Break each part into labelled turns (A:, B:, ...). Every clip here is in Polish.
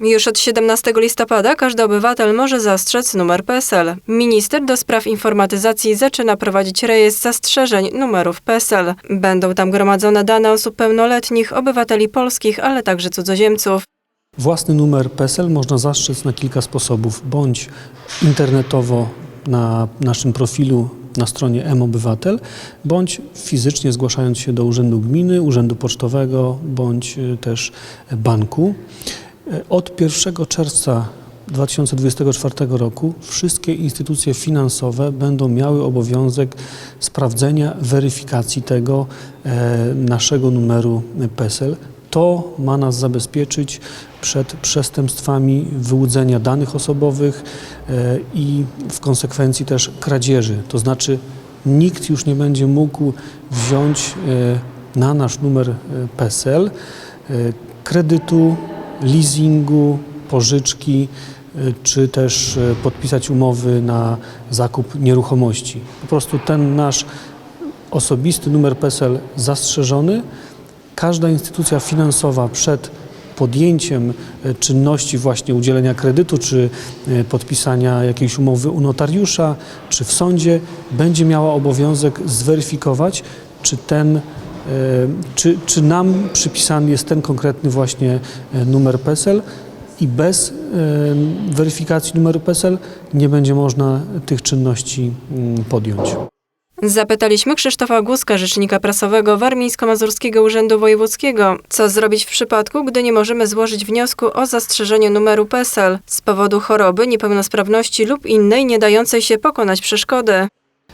A: Już od 17 listopada każdy obywatel może zastrzec numer PESEL. Minister do spraw informatyzacji zaczyna prowadzić rejestr zastrzeżeń numerów PESEL. Będą tam gromadzone dane osób pełnoletnich, obywateli polskich, ale także cudzoziemców.
B: Własny numer PESEL można zastrzec na kilka sposobów, bądź internetowo na naszym profilu na stronie M-Obywatel, bądź fizycznie zgłaszając się do Urzędu Gminy, Urzędu Pocztowego, bądź y, też banku. Y, Od 1 czerwca 2024 roku wszystkie instytucje finansowe będą miały obowiązek sprawdzenia, weryfikacji tego e, naszego numeru PESEL. To ma nas zabezpieczyć przed przestępstwami wyłudzenia danych osobowych e, i w konsekwencji też kradzieży. To znaczy nikt już nie będzie mógł wziąć e, na nasz numer e, PESEL e, kredytu, leasingu, pożyczki, y, czy też y, podpisać umowy na zakup nieruchomości. Po prostu ten nasz osobisty numer PESEL zastrzeżony, każda instytucja finansowa przed podjęciem y, czynności właśnie udzielenia kredytu, czy podpisania jakiejś umowy u notariusza, czy w sądzie, będzie miała obowiązek zweryfikować, czy ten czy, czy nam przypisany jest ten konkretny właśnie e, numer PESEL i bez e, weryfikacji numeru PESEL nie będzie można tych czynności mm, podjąć.
A: Zapytaliśmy Krzysztofa Głuska, rzecznika prasowego Warmińsko-Mazurskiego Urzędu Wojewódzkiego, co zrobić w przypadku, gdy nie możemy złożyć wniosku o zastrzeżenie numeru PESEL z powodu choroby, niepełnosprawności lub innej nie dającej się pokonać przeszkody.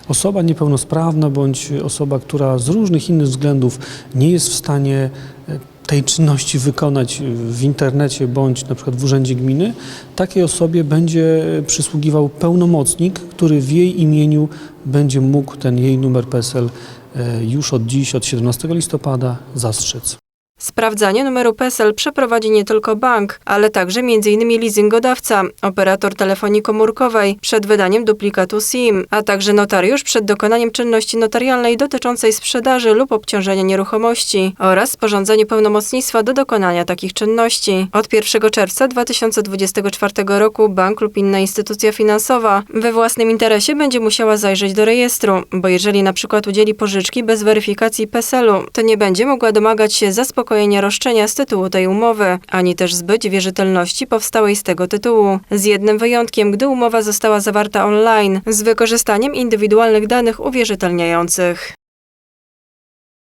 B: Osoba niepełnosprawna bądź osoba, która z różnych innych względów nie jest w stanie e, tej czynności wykonać w internecie bądź na przykład w urzędzie gminy, takiej osobie będzie przysługiwał pełnomocnik, który w jej imieniu będzie mógł ten jej numer PESEL e, już od dziś, od 17 listopada zastrzec.
A: Sprawdzanie numeru PESEL przeprowadzi nie tylko bank, ale także m.in. leasingodawca, operator telefonii komórkowej przed wydaniem duplikatu SIM, a także notariusz przed dokonaniem czynności notarialnej dotyczącej sprzedaży lub obciążenia nieruchomości oraz sporządzenie pełnomocnictwa do dokonania takich czynności. Od 1 czerwca 2024 roku bank lub inna instytucja finansowa we własnym interesie będzie musiała zajrzeć do rejestru, bo jeżeli na przykład udzieli pożyczki bez weryfikacji PESEL-u, to nie będzie mogła domagać się zaspokojenia roszczenia z tytułu tej umowy, ani też zbyć wierzytelności powstałej z tego tytułu. Z jednym wyjątkiem, gdy umowa została zawarta online z wykorzystaniem indywidualnych danych uwierzytelniających.